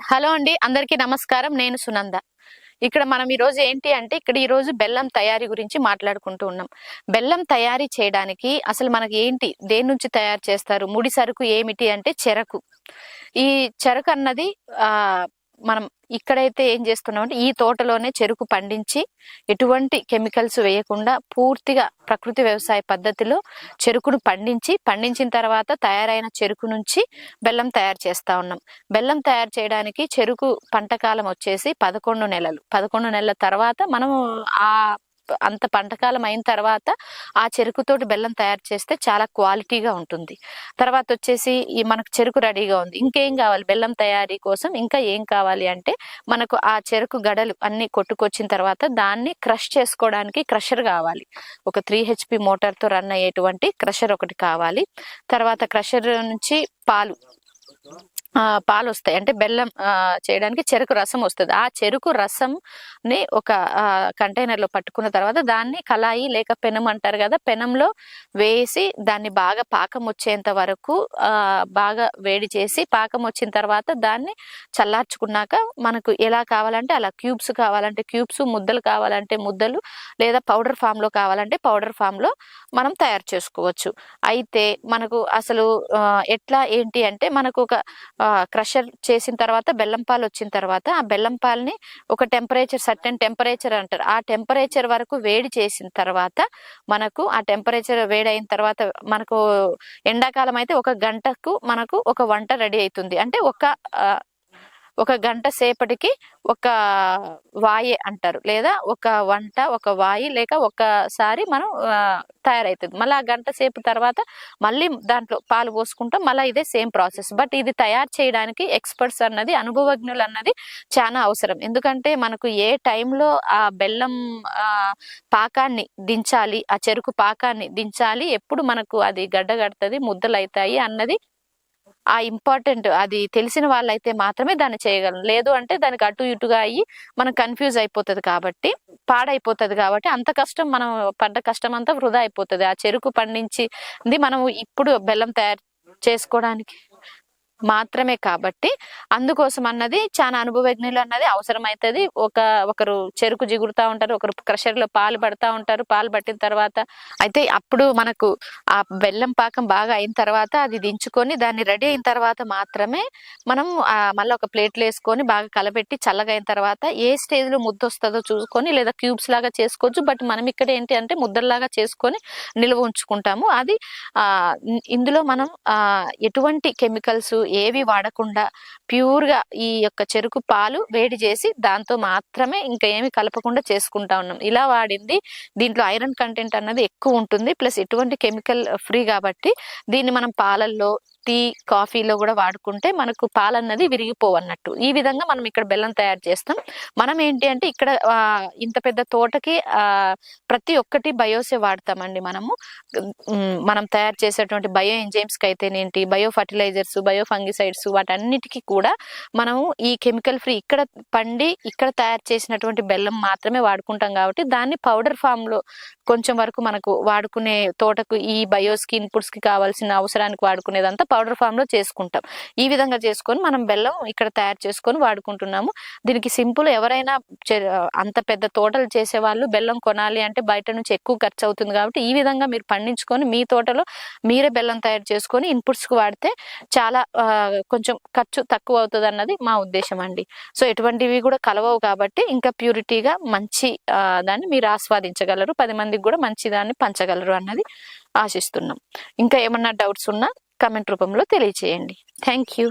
Hello అండి అందరికీ నమస్కారం. నేను సునంద. ఇక్కడ మనం ఈ రోజు ఏంటి అంటే ఇక్కడ ఈరోజు బెల్లం తయారీ గురించి మాట్లాడుకుంటూ ఉన్నాం. బెల్లం తయారీ చేయడానికి అసలు మనకి ఏంటి? దేని నుంచి తయారు చేస్తారు? ముడి సరుకు ఏమిటి అంటే చెరకు. ఈ చెరకు అన్నది ఆ మనం ఇక్కడైతే ఏం చేస్తున్నామంటే ఈ తోటలోనే చెరుకు పండించి ఎటువంటి కెమికల్స్ వేయకుండా పూర్తిగా ప్రకృతి వ్యవసాయ పద్ధతిలో చెరుకును పండించి పండించిన తర్వాత తయారైన చెరుకు నుంచి బెల్లం తయారు చేస్తా ఉన్నాం. బెల్లం తయారు చేయడానికి చెరుకు పంట కాలం వచ్చేసి పదకొండు నెలలు. పదకొండు నెలల తర్వాత మనం ఆ అంత పంటకాలం అయిన తర్వాత ఆ చెరుకుతోటి బెల్లం తయారు చేస్తే చాలా క్వాలిటీగా ఉంటుంది. తర్వాత వచ్చేసి ఈ మనకు చెరుకు రెడీగా ఉంది. ఇంకేం కావాలి? బెల్లం తయారీ కోసం ఇంకా ఏం కావాలి అంటే మనకు ఆ చెరుకు గడలు అన్ని కొట్టుకొచ్చిన తర్వాత దాన్ని క్రష్ చేసుకోవడానికి క్రషర్ కావాలి. ఒక త్రీ హెచ్పి మోటార్తో రన్ అయ్యేటువంటి క్రషర్ ఒకటి కావాలి. తర్వాత క్రషర్ నుంచి పాలు పాలు వస్తాయి అంటే బెల్లం చేయడానికి చెరుకు రసం వస్తుంది. ఆ చెరుకు రసంని ఒక కంటైనర్లో పట్టుకున్న తర్వాత దాన్ని కళాయి లేక పెనం అంటారు కదా పెనంలో వేసి దాన్ని బాగా పాకం వచ్చేంత వరకు బాగా వేడి చేసి పాకం వచ్చిన తర్వాత దాన్ని చల్లార్చుకున్నాక మనకు ఎలా కావాలంటే అలా క్యూబ్స్ కావాలంటే క్యూబ్స్ ముద్దలు కావాలంటే ముద్దలు లేదా పౌడర్ ఫామ్లో కావాలంటే పౌడర్ ఫామ్లో మనం తయారు చేసుకోవచ్చు. అయితే మనకు అసలు ఎట్లా ఏంటి అంటే మనకు ఒక క్రషర్ చేసిన తర్వాత బెల్లం పాలు వచ్చిన తర్వాత ఆ బెల్లం పాలని ఒక టెంపరేచర్ సర్టెన్ టెంపరేచర్ అంటారు. ఆ టెంపరేచర్ వరకు వేడి చేసిన తర్వాత మనకు ఆ టెంపరేచర్ వేడి అయిన తర్వాత మనకు ఎండాకాలం అయితే ఒక గంటకు మనకు ఒక వంట రెడీ అవుతుంది. అంటే ఒక ఒక గంట సేపటికి ఒక వాయి అంటారు. లేదా ఒక వంట ఒక వాయి లేక ఒకసారి మనం తయారవుతుంది మళ్ళీ ఆ గంట సేపు తర్వాత మళ్ళీ దాంట్లో పాలు పోసుకుంటాం. మళ్ళీ ఇదే సేమ్ ప్రాసెస్. బట్ ఇది తయారు చేయడానికి ఎక్స్పర్ట్స్ అన్నది అనుభవజ్ఞులు అన్నది చాలా అవసరం. ఎందుకంటే మనకు ఏ టైంలో ఆ బెల్లం పాకాన్ని దించాలి ఆ చెరుకు పాకాన్ని దించాలి ఎప్పుడు మనకు అది గడ్డగడుతుంది ముద్దలు అవుతాయి అన్నది ఆ ఇంపార్టెంట్ అది తెలిసిన వాళ్ళైతే మాత్రమే దాన్ని చేయగలం. లేదు అంటే దానికి అటు ఇటుగా అయ్యి మనం కన్ఫ్యూజ్ అయిపోతుంది కాబట్టి పాడైపోతుంది కాబట్టి అంత కష్టం మనం పడ్డ కష్టం అంతా వృధా అయిపోతుంది. ఆ చెరుకు పండించింది మనం ఇప్పుడు బెల్లం తయారు చేసుకోవడానికి. మాత్రమే కాబట్టి అందుకోసం అన్నది చాలా అనుభవజ్ఞులు అన్నది అవసరమవుతుంది ఒక ఒకరు చెరుకు జిగురుతా ఉంటారు ఒకరు క్రషర్లో పాలు పడతా ఉంటారు పాలు పట్టిన తర్వాత అయితే అప్పుడు మనకు ఆ బెల్లం పాకం బాగా అయిన తర్వాత అది దించుకొని దాన్ని రెడీ అయిన తర్వాత మాత్రమే మనం మళ్ళీ ఒక ప్లేట్లు వేసుకొని బాగా కలబెట్టి చల్లగా అయిన తర్వాత ఏ స్టేజ్లో ముద్ద వస్తుందో చూసుకొని లేదా క్యూబ్స్ లాగా చేసుకోవచ్చు. బట్ మనం ఇక్కడ ఏంటి అంటే ముద్దలాగా చేసుకొని నిల్వ ఉంచుకుంటాము. అది ఆ ఇందులో మనం ఆ ఎటువంటి కెమికల్స్ ఏవి వాడకుండా ప్యూర్గా ఈ యొక్క చెరుకు పాలు వేడి చేసి దాంతో మాత్రమే ఇంకా ఏమి కలపకుండా చేసుకుంటా ఉన్నాం. ఇలా వాడింది. దీంట్లో ఐరన్ కంటెంట్ అన్నది ఎక్కువ ఉంటుంది. ప్లస్ ఎటువంటి కెమికల్ ఫ్రీ కాబట్టి దీన్ని మనం పాలల్లో టీ కాఫీలో కూడా వాడుకుంటే మనకు పాలన్నది విరిగిపోవన్నట్టు. ఈ విధంగా మనం ఇక్కడ బెల్లం తయారు చేస్తాం. మనం ఏంటి అంటే ఇక్కడ ఇంత పెద్ద తోటకి ప్రతి ఒక్కటి బయోసే వాడతామండి మనము. మనం తయారు చేసేటువంటి బయో ఎంజైమ్స్కి అయితేనేంటి బయో ఫర్టిలైజర్స్ బయో ఫంగిసైడ్స్ వాటన్నిటికీ కూడా మనము ఈ కెమికల్ ఫ్రీ ఇక్కడ పండి ఇక్కడ తయారు చేసినటువంటి బెల్లం మాత్రమే వాడుకుంటాం కాబట్టి దాన్ని పౌడర్ ఫామ్లో కొంచెం వరకు మనకు వాడుకునే తోటకు ఈ బయోస్కి ఇన్పుట్స్కి ఇన్పుట్స్కి కావాల్సిన అవసరానికి వాడుకునేదంతా పౌడర్ ఫామ్లో చేసుకుంటాం. ఈ విధంగా చేసుకొని మనం బెల్లం ఇక్కడ తయారు చేసుకొని వాడుకుంటున్నాము. దీనికి సింపుల్ ఎవరైనా అంత పెద్ద తోటలు చేసే వాళ్ళు బెల్లం కొనాలి అంటే బయట నుంచి ఎక్కువ ఖర్చు అవుతుంది కాబట్టి ఈ విధంగా మీరు పండించుకొని మీ తోటలో మీరే బెల్లం తయారు చేసుకొని ఇన్పుట్స్కి వాడితే చాలా కొంచెం ఖర్చు తక్కువ అవుతుంది అన్నది మా ఉద్దేశం అండి. సో ఎటువంటివి కూడా కలవవు కాబట్టి ఇంకా ప్యూరిటీగా మంచి దాన్ని మీరు ఆస్వాదించగలరు. పది మందికి కూడా మంచి దాన్ని పంచగలరు అన్నది ఆశిస్తున్నాం. ఇంకా ఏమన్నా డౌట్స్ ఉన్నా కమెంట్ రూపంలో తెలియచేయండి. Thank you.